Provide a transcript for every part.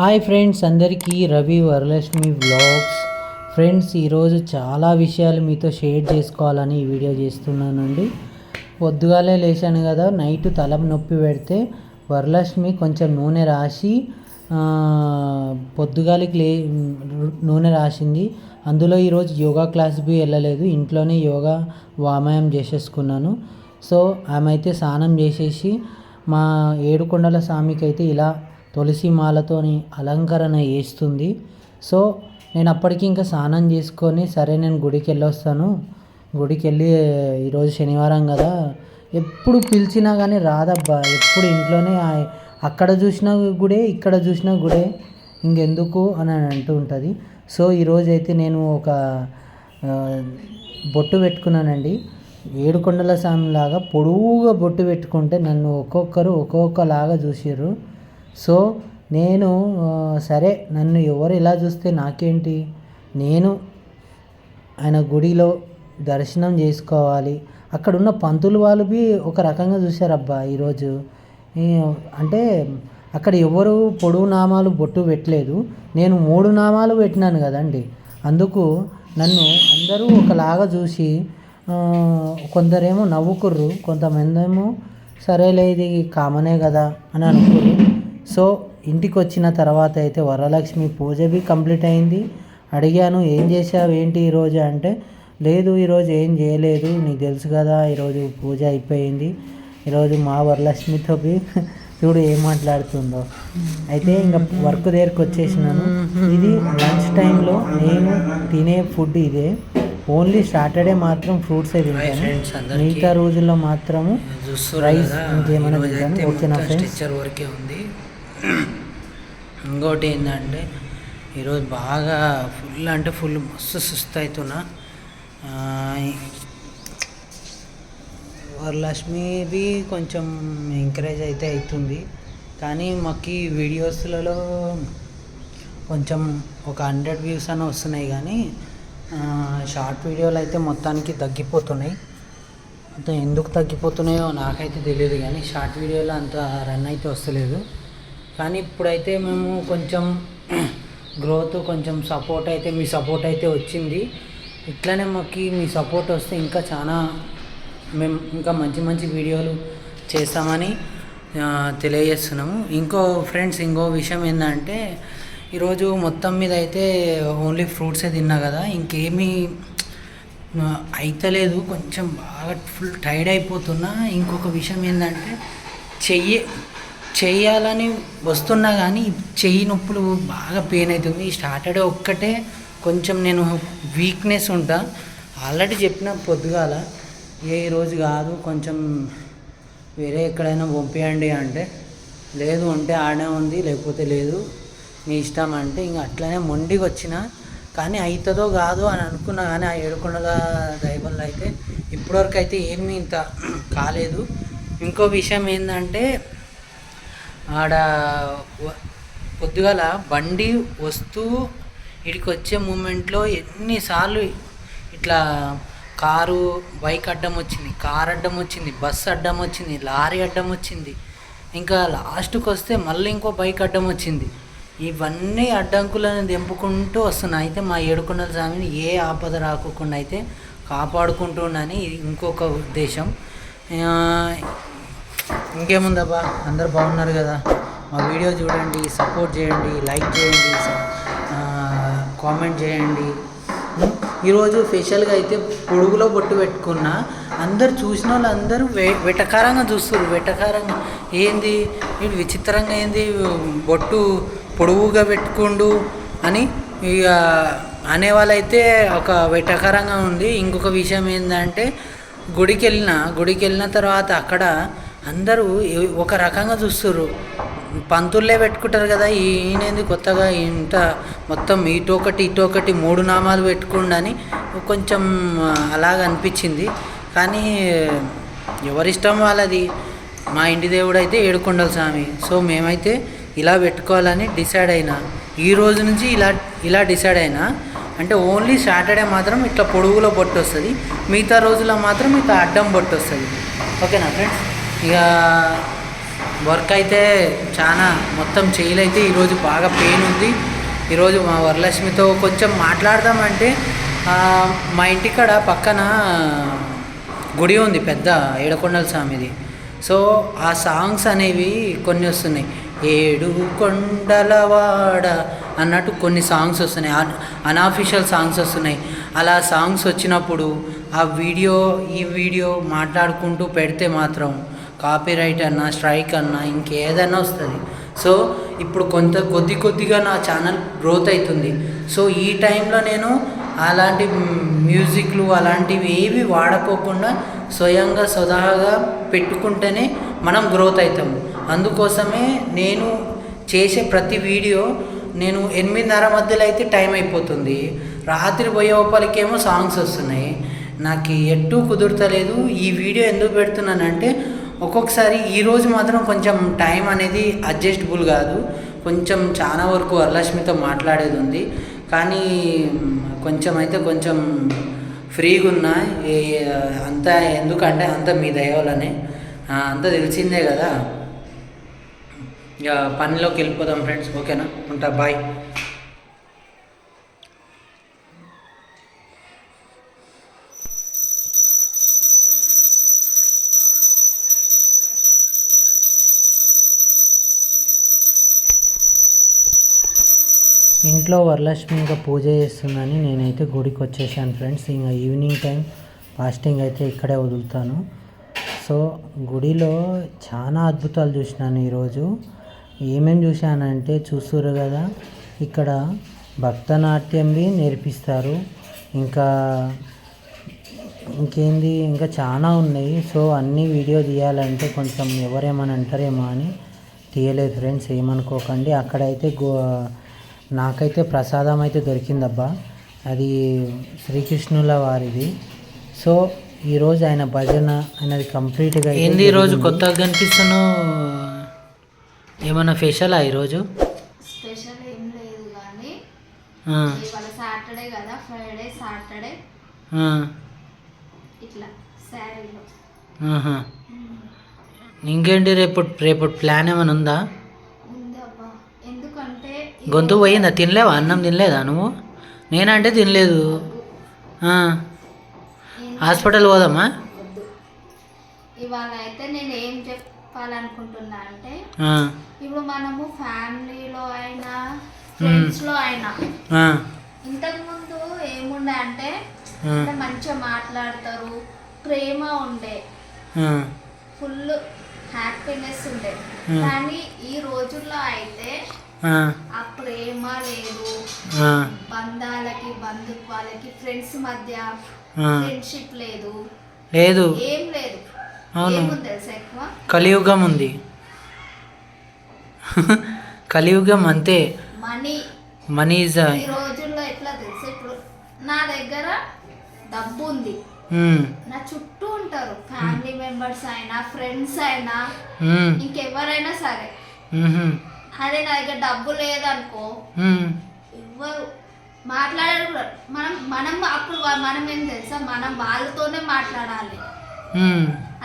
Hi friends అందరికీ Ravi Varalakshmi vlogs. Friends ఈరోజు చాలా విషయాలు మీతో షేర్ చేసుకోవాలని ఈ వీడియో చేస్తున్నానండి. పొద్దుగాలే లేచాను కదా నైట్ తల నొప్పి పెడితే వరలక్ష్మి కొంచెం నూనె రాసి పొద్దుగాలికి లే నూనె రాసింది. అందులో ఈరోజు యోగా క్లాస్కి వెళ్ళలేదు ఇంట్లోనే యోగా వామాయం చేసేసుకున్నాను. సో ఆమె అయితే స్నానం చేసేసి మా ఏడుకొండల స్వామికి అయితే ఇలా తులసి మాలతోని అలంకరణ చేస్తుంది. సో నేను అప్పటికి ఇంకా స్నానం చేసుకొని సరే నేను గుడికి వెళ్ళొస్తాను గుడికి వెళ్ళి ఈరోజు శనివారం కదా. ఎప్పుడు పిలిచినా కానీ రాదబ్బా. ఎప్పుడు ఇంట్లోనే అక్కడ చూసిన గుడే ఇక్కడ చూసిన గుడే. ఇంకెందుకు అని అంటూ ఉంటుంది. సో ఈరోజైతే నేను ఒక బొట్టు పెట్టుకున్నానండి. ఏడుకొండల స్వామి లాగా పొడవుగా బొట్టు పెట్టుకుంటే నన్ను ఒక్కొక్కరు ఒక్కొక్కలాగా చూసారు సో నేను సరే నన్ను ఎవరు ఇలా చూస్తే నాకేంటి? నేను ఆయన గుడిలో దర్శనం చేసుకోవాలి. అక్కడ ఉన్న పంతులు వాళ్ళు బి ఒక రకంగా చూశారబ్బా ఈరోజు. అంటే అక్కడ ఎవరు పొడువు నామాలు బొట్టు పెట్టలేదు. నేను మూడు నామాలు పెట్టినాను కదండి. అందుకు నన్ను అందరూ ఒకలాగా చూసి కొందరేమో నవ్వుకుర్రు కొంతమంది ఏమో సరేలే ఇది కామనే కదా అని అనుకుర్రు. సో ఇంటికి వచ్చిన తర్వాత అయితే వరలక్ష్మి పూజ బి కంప్లీట్ అయింది. అడిగాను ఏం చేసావు ఏంటి ఈరోజు అంటే లేదు ఈరోజు ఏం చేయలేదు. నీకు తెలుసు కదా ఈరోజు పూజ అయిపోయింది. ఈరోజు మా వరలక్ష్మితో చూడు ఏం మాట్లాడుతుందో. అయితే ఇంకా వర్క్ దగ్గరికి వచ్చేసినాను. ఇది లంచ్ టైంలో నేను తినే ఫుడ్ ఇదే. ఓన్లీ సాటర్డే మాత్రం ఫ్రూట్సే తింటాను. మిగతా రోజుల్లో మాత్రము రైస్ ఇంకేమైనా తింటాను. ఓకేనా ఫ్రెండ్స్? స్ట్రెచ్చర్ వరకే ఉంది. ఇంకోటి ఏంటంటే ఈరోజు బాగా ఫుల్ అంటే ఫుల్ మస్తు సుస్థ అవుతున్నా వరలక్ష్మిది కొంచెం ఎంకరేజ్ అయితే అవుతుంది కానీ మాకు ఈ వీడియోస్లలో కొంచెం ఒక హండ్రెడ్ వ్యూస్ అని వస్తున్నాయి కానీ షార్ట్ వీడియోలు అయితే మొత్తానికి తగ్గిపోతున్నాయి. అంత ఎందుకు తగ్గిపోతున్నాయో నాకైతే తెలియదు కానీ షార్ట్ వీడియోలో అంత రన్ అయితే వస్తలేదు. కానీ ఇప్పుడైతే మేము కొంచెం గ్రోత్ కొంచెం సపోర్ట్ అయితే మీ సపోర్ట్ అయితే వచ్చింది. ఇట్లనే మాకు మీ సపోర్ట్ వస్తే ఇంకా చాలా మేము ఇంకా మంచి మంచి వీడియోలు చేస్తామని తెలియజేస్తున్నాము. ఇంకో ఫ్రెండ్స్ ఇంకో విషయం ఏంటంటే ఈరోజు మొత్తం మీద అయితే ఓన్లీ ఫ్రూట్సే తిన్నా కదా ఇంకేమీ అయితలేదు. కొంచెం బాగా ఫుల్ టైర్డ్ అయిపోతున్నా. ఇంకొక విషయం ఏంటంటే చెయ్యి చేయాలని వస్తున్నా కానీ చెయ్యి నొప్పులు బాగా పెయిన్ అవుతుంది ఈ సాటర్డే ఒక్కటే కొంచెం నేను వీక్నెస్ ఉంటా. ఆల్రెడీ చెప్పిన పొద్దుగాల ఏ రోజు కాదు కొంచెం వేరే ఎక్కడైనా పంపించండి అంటే లేదు ఉంటే ఆడే ఉంది లేకపోతే లేదు మీ ఇష్టం అంటే ఇంక అట్లనే మొండికి వచ్చిన కానీ అవుతుందో కాదు అని అనుకున్నా కానీ ఆ ఏడుకొండల దైవంలో అయితే ఇప్పటివరకు అయితే ఏమీ ఇంత కాలేదు. ఇంకో విషయం ఏంటంటే ఆడ పొద్దుగల పొద్దుగాల బండి వస్తూ ఇక్కడికి వచ్చే మూమెంట్లో ఎన్నిసార్లు ఇట్లా కారు బైక్ అడ్డం వచ్చింది కార్ అడ్డం వచ్చింది బస్సు అడ్డం వచ్చింది లారీ అడ్డం వచ్చింది. ఇంకా లాస్ట్కి వస్తే మళ్ళీ ఇంకో బైక్ అడ్డం వచ్చింది. ఇవన్నీ అడ్డంకులను దింపుకుంటూ వస్తున్నాయి. అయితే మా ఏడుకొండల స్వామిని ఏ ఆపద రాకుండా అయితే కాపాడుకుంటున్నాని ఇంకొక ఉద్దేశం. ఇంకేముందబ్బా? అందరు బాగున్నారు కదా. మా వీడియో చూడండి సపోర్ట్ చేయండి లైక్ చేయండి కామెంట్ చేయండి. ఈరోజు స్పెషల్గా అయితే పొడుగులో బొట్టు పెట్టుకున్నా. అందరు చూసిన వాళ్ళు అందరూ వె వెటకారంగా చూస్తారు వెటకారంగా ఏంది? విచిత్రంగా ఏంది? బొట్టు పొడువుగా పెట్టుకుండు అని ఇక అనేవాళ్ళైతే ఒక వెటకారంగా ఉంది. ఇంకొక విషయం ఏంటంటే గుడికి వెళ్ళిన గుడికి వెళ్ళిన తర్వాత అక్కడ అందరూ ఒక రకంగా చూస్తారు పంతుల్లే పెట్టుకుంటారు కదా ఈయనేది కొత్తగా ఇంత మొత్తం ఇటొకటి ఇటొకటి మూడు నామాలు పెట్టుకుండని కొంచెం అలాగ అనిపించింది. కానీ ఎవరిష్టం వాళ్ళది? మా ఇంటి దేవుడు అయితే ఏడుకొండల స్వామి. సో మేమైతే ఇలా పెట్టుకోవాలని డిసైడ్ అయినా. ఈ రోజు నుంచి ఇలా ఇలా డిసైడ్ అయినా. అంటే ఓన్లీ సాటర్డే మాత్రం ఇట్లా పొడుగులో పొట్టు వస్తుంది. మిగతా రోజుల్లో మాత్రం ఇట్లా అడ్డం పొట్టు వస్తుంది. ఓకేనా ఫ్రెండ్స్? ఇక వర్క్ అయితే చాలా మొత్తం చేయలైతే ఈరోజు బాగా పెయిన్ ఉంది. ఈరోజు మా వరలక్ష్మితో కొంచెం మాట్లాడదామంటే మా ఇంటికాడ పక్కన గుడి ఉంది పెద్ద ఏడకొండల స్వామిది. సో ఆ సాంగ్స్ అనేవి కొన్ని వస్తున్నాయి. ఏడు కొండలవాడ అన్నట్టు కొన్ని సాంగ్స్ వస్తున్నాయి. అన్అఫీషియల్ సాంగ్స్ వస్తున్నాయి. అలా సాంగ్స్ వచ్చినప్పుడు ఆ వీడియో ఈ వీడియో మాట్లాడుకుంటూ పెడితే మాత్రం కాపీరైట్ అన్నా స్ట్రైక్ అన్నా ఇంకేదైనా వస్తుంది. సో ఇప్పుడు కొంత కొద్ది కొద్దిగా నా ఛానల్ గ్రోత్ అవుతుంది సో ఈ టైంలో నేను అలాంటి మ్యూజిక్లు అలాంటివి ఏవి వాడకోకుండా స్వయంగా స్వతహాగా పెట్టుకుంటేనే మనం గ్రోత్ అవుతాము అందుకోసమే నేను చేసే ప్రతి వీడియో నేను ఎనిమిదిన్నర మధ్యలో అయితే టైం అయిపోతుంది. రాత్రి పోయే సాంగ్స్ వస్తున్నాయి. నాకు ఎట్టూ కుదురుతలేదు. ఈ వీడియో ఎందుకు పెడుతున్నానంటే ఒక్కొక్కసారి ఈరోజు మాత్రం కొంచెం టైం అనేది అడ్జస్టబుల్ కాదు. కొంచెం చాలా వరకు వరలక్ష్మితో మాట్లాడేది ఉంది. కానీ కొంచెం అయితే కొంచెం ఫ్రీగా ఉన్నా. అంతా ఎందుకంటే అంత మీ దయవలనే అంతా తెలిసిందే కదా. ఇక పనిలోకి వెళ్ళిపోదాం ఫ్రెండ్స్. ఓకేనా? ఉంటా బాయ్. ఇంట్లో వరలక్ష్మి ఇంకా పూజ చేస్తుందని నేనైతే గుడికి వచ్చేసాను ఫ్రెండ్స్. ఇంకా ఈవినింగ్ టైం ఫాస్టింగ్ అయితే ఇక్కడే వదులుతాను. సో గుడిలో చాలా అద్భుతాలు చూసినాను ఈరోజు. ఏమేమి చూశానంటే చూస్తురు కదా ఇక్కడ భక్తనాట్యంవి నేర్పిస్తారు. ఇంకా ఇంకేంది ఇంకా చాలా ఉన్నాయి. సో అన్నీ వీడియో తీయాలంటే కొంచెం ఎవరేమని అంటారేమో అని తీయలేదు ఫ్రెండ్స్ ఏమనుకోకండి. అక్కడైతే గో నాకైతే ప్రసాదం అయితే దొరికిందబ్బా. అది శ్రీకృష్ణుల వారిది. సో ఈరోజు ఆయన భజన అనేది కంప్లీట్గా ఏంది ఈరోజు. కొత్తగా కనిపిస్తున్నావు ఏమన్నా ఫెషలా ఈరోజు స్పెషల్ ఏం లేదు కానీ ఇవాళ సాటర్డే కదా ఫ్రైడే సాటర్డే. ఇట్లా శారీలో. ఇంకేంటి రేపు రేపు ప్లాన్ ఏమైనా ఉందా? గొంతు పోయిందా? తినలేవా? అన్నం తినలేదా నువ్వు? నేనంటే తినలేదు. హాస్పిటల్ పోదామా? ఇవాళ అయితే నేను ఏం చెప్పాలనుకుంటున్నా అంటే ఇప్పుడు మనము ఫ్యామిలీలో అయినా ఫ్రెండ్స్లో అయినా ఆ, ఇంతకుముందు ఏముండే అంటే మంచిగా మాట్లాడతారు ప్రేమ ఉండే ఫుల్ హ్యాపీనెస్ ఉండే. కానీ ఈ రోజుల్లో అయితే ఆ, ప్రేమ లేదు. బంధాలకి బంధుత్వాలకి ఫ్రెండ్స్ మధ్య. ఫ్రెండ్షిప్ లేదు. లేదు. ఏం లేదు. అవును. కలియుగం ఉంది. కలియుగం అంతే. మనీ. మనీ ఈ రోజుల్లో ఎట్లా తెలుసా ఇప్పుడు? నా దగ్గర డబ్బు ఉంది. నా చుట్టూ ఉంటారు. ఫ్యామిలీ మెంబర్స్ అయినా ఫ్రెండ్స్ అయినా ఇంకెవరైనా సరే. అదే నా దగ్గర డబ్బు లేదనుకో ఎవ్వరు మాట్లాడారు కూడా. మనం మనం అప్పుడు మనం ఏం తెలుసా? మనం వాళ్ళతోనే మాట్లాడాలి.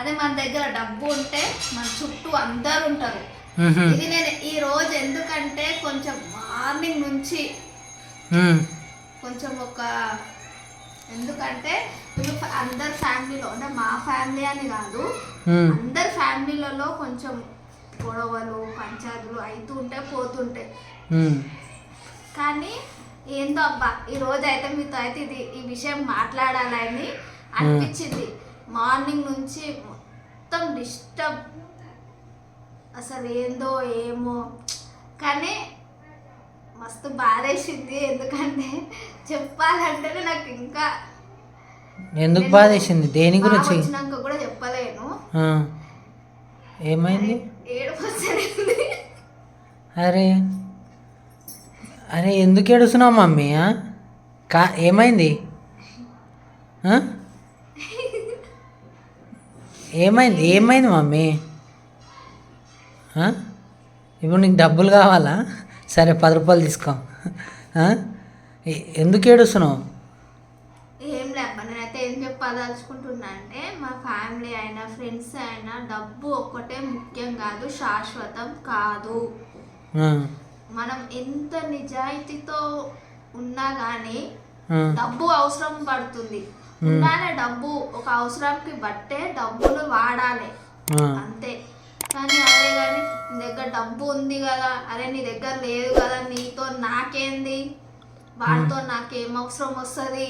అదే మన దగ్గర డబ్బు ఉంటే మన చుట్టూ అందరు ఉంటారు. ఇది నేను ఈ రోజు ఎందుకంటే కొంచెం మార్నింగ్ నుంచి కొంచెం ఒక ఎందుకంటే అందరు ఫ్యామిలీలో అంటే మా ఫ్యామిలీ అని కాదు అందరు ఫ్యామిలీలలో కొంచెం గొడవలు పంచాయతీలు అవుతూ ఉంటే పోతుంటాయి. కానీ ఏందో అబ్బా ఈ రోజు అయితే మీతో అయితే ఇది ఈ విషయం మాట్లాడాలని అనిపించింది. మార్నింగ్ నుంచి మొత్తం డిస్టర్బ్. అసలు ఏందో ఏమో. కానీ మస్తు బాధేసింది. ఎందుకంటే చెప్పాలంటేనే నాకు ఇంకా ఎందుకు బాధేసింది? దేని గురించి? కూడా చెప్పలేను. ఏమైంది? అరే. అరే ఎందుకు ఏడుస్తున్నావు మమ్మీ? కా ఏమైంది? ఏమైంది? ఏమైంది మమ్మీ? ఇప్పుడు నీకు డబ్బులు కావాలా? సరే పది రూపాయలు తీసుకో. ఎందుకు ఏడుస్తున్నావు? చెప్పదలుచుకుంటున్నా అంటే మా ఫ్యామిలీ అయినా ఫ్రెండ్స్ అయినా డబ్బు ఒక్కటే ముఖ్యం కాదు శాశ్వతం కాదు. మనం ఎంత నిజాయితీతో ఉన్నా కానీ డబ్బు అవసరం పడుతుంది. ఉండాలి డబ్బు ఒక అవసరానికి బట్టే డబ్బును వాడాలి. అంతే. కానీ అదే కానీ నీ దగ్గర డబ్బు ఉంది కదా అరే నీ దగ్గర లేదు కదా నీతో నాకేంది? వాడితో నాకేం అవసరం వస్తుంది?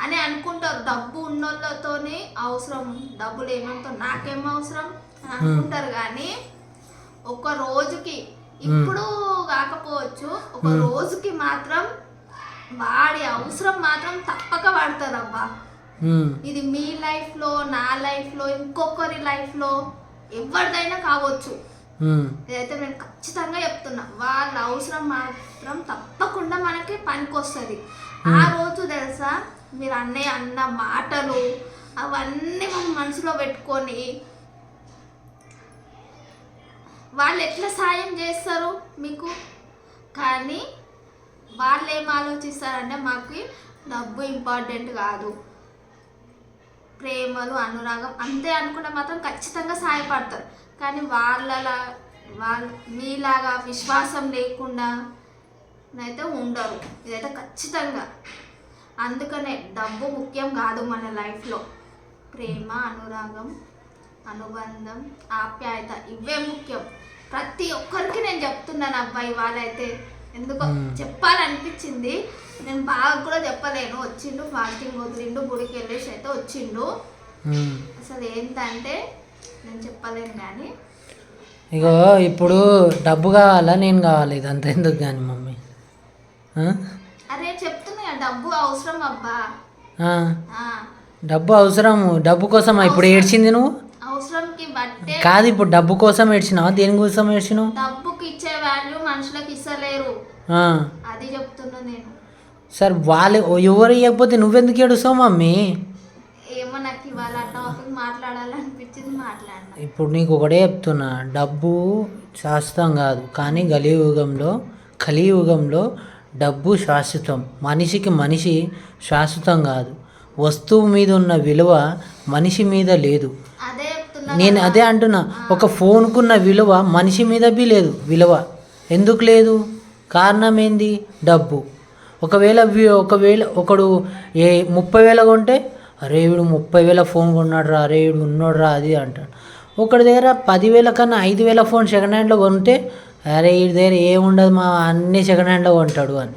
అని అనుకుంటారు. డబ్బు ఉన్నోళ్ళతోనే అవసరం. డబ్బులు ఏమంతో నాకేం అవసరం? అని అనుకుంటారు కానీ ఒక రోజుకి ఇప్పుడు కాకపోవచ్చు ఒక రోజుకి మాత్రం వాడి అవసరం మాత్రం తప్పక ఉమ్, ఇది మీ లైఫ్లో నా లైఫ్లో ఇంకొకరి లైఫ్లో ఎవరిదైనా కావచ్చు. ఇదైతే నేను ఖచ్చితంగా చెప్తున్నా. వాళ్ళ అవసరం మాత్రం తప్పకుండా మనకి పనికొస్తుంది. ఆ. రోజు తెలుసా? మీరు అన్నయ్య అన్న మాటలు అవన్నీ మన మనసులో పెట్టుకొని వాళ్ళు ఎట్లా సాయం చేస్తారు మీకు? కానీ వాళ్ళు ఏం ఆలోచిస్తారంటే మాకు డబ్బు ఇంపార్టెంట్ కాదు. ప్రేమలు అనురాగం అంతే అనుకుంటే మాత్రం ఖచ్చితంగా సాయపడతారు. కానీ వాళ్ళలా వాళ్ళ మీలాగా విశ్వాసం లేకుండా అయితే ఉండరు. ఇదైతే ఖచ్చితంగా. అందుకనే డబ్బు ముఖ్యం కాదు మన లైఫ్లో ప్రేమ అనురాగం అనుబంధం ఆప్యాయత ఇవే ముఖ్యం. ప్రతి ఒక్కరికి నేను చెప్తున్నాను అబ్బాయి వాళ్ళైతే ఎందుకో చెప్పాలనిపించింది. నేను బాగా కూడా చెప్పలేను. వచ్చిండు ఫాస్టింగ్ వదిలిండు గుడికి వెళ్ళేసి అయితే వచ్చిండు. అసలు ఏంటంటే నేను చెప్పలేను కానీ. ఇగో ఇప్పుడు డబ్బు కావాలా నేను కావాలి? ఇదంతా ఎందుకు కానీ మమ్మీ? అరే కదా, డబ్బు అవసరం అబ్బా. డబ్బు అవసరము. డబ్బు కోసం ఇప్పుడు ఏడ్చింది నువ్వు? అవసరంకి బట్టే. కాదు ఇప్పుడు డబ్బు కోసం ఏడ్చినావా? దేని కోసం ఏడ్చినావు? డబ్బుకి ఇచ్చే వాల్యూ మనుషులకు ఇస్తలేరు. అది చెప్తున్నా నేను. సరే వాళ్ళు ఎవరు ఇవ్వకపోతే నువ్వెందుకు ఏడుస్తావు మమ్మీ? ఏమో నాకు ఇవాళ టాపిక్ మాట్లాడాలనిపించింది మాట్లాడినా. ఇప్పుడు నీకు ఒకటే చెప్తున్నా. డబ్బు శాశ్వతం కాదు. కానీ కలియుగంలో కలియుగంలో డబ్బు శాశ్వతం. మనిషికి మనిషి శాశ్వతం కాదు. వస్తువు మీద ఉన్న విలువ మనిషి మీద లేదు. నేను అదే అంటున్నా. ఒక ఫోన్కున్న విలువ మనిషి మీద బి లేదు. విలువ. ఎందుకు లేదు? కారణం ఏంది డబ్బు. ఒకవేళ ఒకవేళ ఒకడు ఏ ముప్పై వేల కొంటే అరే వీడు ముప్పై వేల ఫోన్ కొన్నాడు రా అరే వీడు ఉన్నాడు రా అది అంటాడు. ఒకటి దగ్గర పదివేల కన్నా ఐదు వేల ఫోన్ సెకండ్ హ్యాండ్లో కొంటే అరే వీడి దగ్గర ఏముండదు మా అన్నీ సెకండ్ హ్యాండ్లో కొంటాడు అని.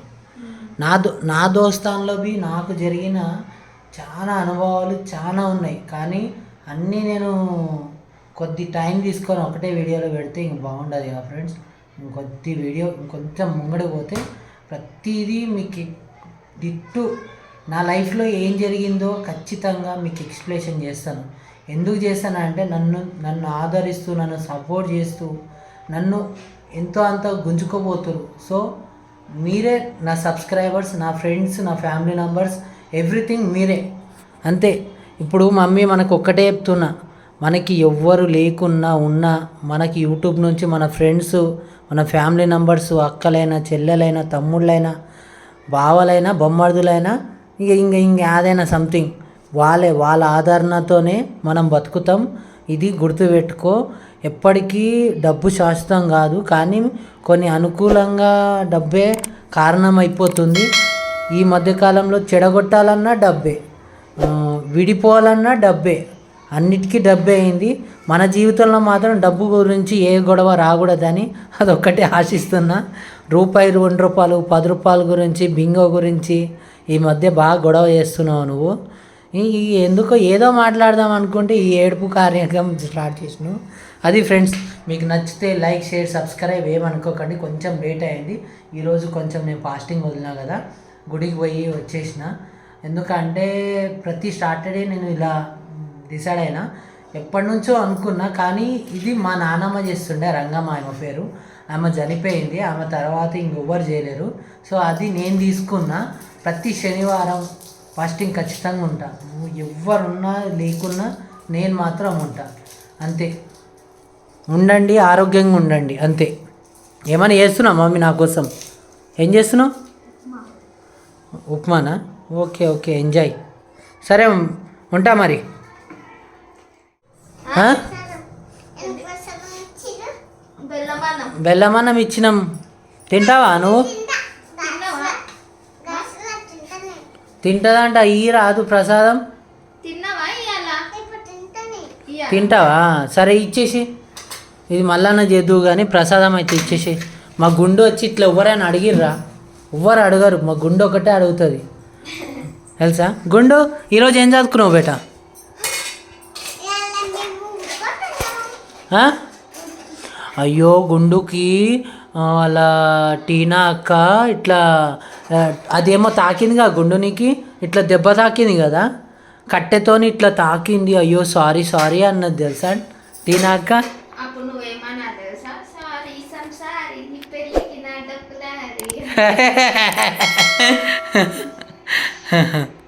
నా దో నా దోస్తాన్లో బి నాకు జరిగిన చాలా అనుభవాలు చాలా ఉన్నాయి. కానీ అన్నీ నేను కొద్ది టైం తీసుకొని ఒకటే వీడియోలో పెడితే ఇంక బాగుండదు కదా ఫ్రెండ్స్ ఇంకొద్ది వీడియో ఇంకొంచెం ముంగడికి పోతే ప్రతిదీ మీకు దిట్టు నా లైఫ్లో ఏం జరిగిందో ఖచ్చితంగా మీకు ఎక్స్ప్లెనేషన్ చేస్తాను. ఎందుకు చేస్తానంటే నన్ను నన్ను ఆదరిస్తూ నన్ను సపోర్ట్ చేస్తూ నన్ను ఎంతో అంత గుంజుకోబోతురు. సో మీరే నా సబ్స్క్రైబర్స్ నా ఫ్రెండ్స్ నా ఫ్యామిలీ మెంబర్స్ ఎవ్రీథింగ్ మీరే. అంతే. ఇప్పుడు మమ్మీ మనకు ఒక్కటే చెప్తున్నా. మనకి ఎవ్వరు లేకున్నా ఉన్నా మనకి యూట్యూబ్ నుంచి మన ఫ్రెండ్స్ మన ఫ్యామిలీ మెంబర్స్ అక్కలైనా చెల్లెలైనా తమ్ముళ్ళైనా బావలైనా బొమ్మర్దులైనా ఇక ఇంక ఇంక ఏదైనా సంథింగ్ వాళ్ళే వాళ్ళ ఆదరణతోనే మనం బతుకుతాం. ఇది గుర్తుపెట్టుకో. ఎప్పటికీ డబ్బు శాశ్వతం కాదు కానీ కొన్ని అనుకూలంగా డబ్బే కారణమైపోతుంది. ఈ మధ్యకాలంలో చెడగొట్టాలన్నా డబ్బే విడిపోవాలన్నా డబ్బే అన్నిటికీ డబ్బే అయింది. మన జీవితంలో మాత్రం డబ్బు గురించి ఏ గొడవ రాకూడదని అదొక్కటే ఆశిస్తున్నా. రూపాయి రెండు రూపాయలు పది రూపాయల గురించి బింగో గురించి ఈ మధ్య బాగా గొడవ చేస్తున్నావు నువ్వు. ఎందుకో ఏదో మాట్లాడదాం అనుకుంటే ఈ ఏడుపు కార్యక్రమం స్టార్ట్ చేసినావు. అది ఫ్రెండ్స్ మీకు నచ్చితే లైక్ షేర్ సబ్స్క్రైబ్ ఏమనుకోకండి. కొంచెం లేట్ అయింది. ఈరోజు కొంచెం నేను ఫాస్టింగ్ వదిలినా కదా గుడికి పోయి వచ్చేసిన. ఎందుకంటే ప్రతి సాటర్డే నేను ఇలా డిసైడ్ అయినా. ఎప్పటి నుంచో అనుకున్నా కానీ ఇది మా నానమ్మ చేస్తుండే రంగమ్మ ఆమె పేరు. ఆమె చనిపోయింది ఆమె తర్వాత ఇంకెవ్వరు చేయలేరు. సో అది నేను తీసుకున్న. ప్రతి శనివారం ఫాస్టింగ్ ఖచ్చితంగా ఉంటా. ఎవరున్నా లేకున్నా నేను మాత్రం ఉంటా. అంతే. ఉండండి ఆరోగ్యంగా ఉండండి అంతే. ఏమైనా చేస్తున్నావు మమ్మీ నా కోసం? ఏం చేస్తున్నావు? ఉప్మానా? Okay okay enjoy. సరే ఉంటా మరి? బెల్లమన్నం. ఇచ్చినాం. తింటావా నువ్వు? తిన్నావా? తింటదంట ఈ రాదు ప్రసాదం. తింటావా? సరే ఇచ్చేసి. ఇది మళ్ళా చేద్దు కానీ ప్రసాదం అయితే ఇచ్చేసి మా గుండు వచ్చి ఇట్లా ఎవరైనా అడిగిర్రా? ఎవ్వరు అడగరు మా గుండు ఒకటే అడుగుతుంది. తెలుసా? గుండు ఈరోజు ఏం చదువుకున్నావు బేట? అయ్యో గుండుకి వాళ్ళ టీనా అక్క ఇట్లా ఆ, అదేమో తాకిందిగా గుండునికి ఇట్లా దెబ్బ తాకింది కదా? కట్టెతోని ఇట్లా తాకింది. అయ్యో సారీ సారీ అన్నది తెలుసా? టీనా అక్క? Ha ha ha.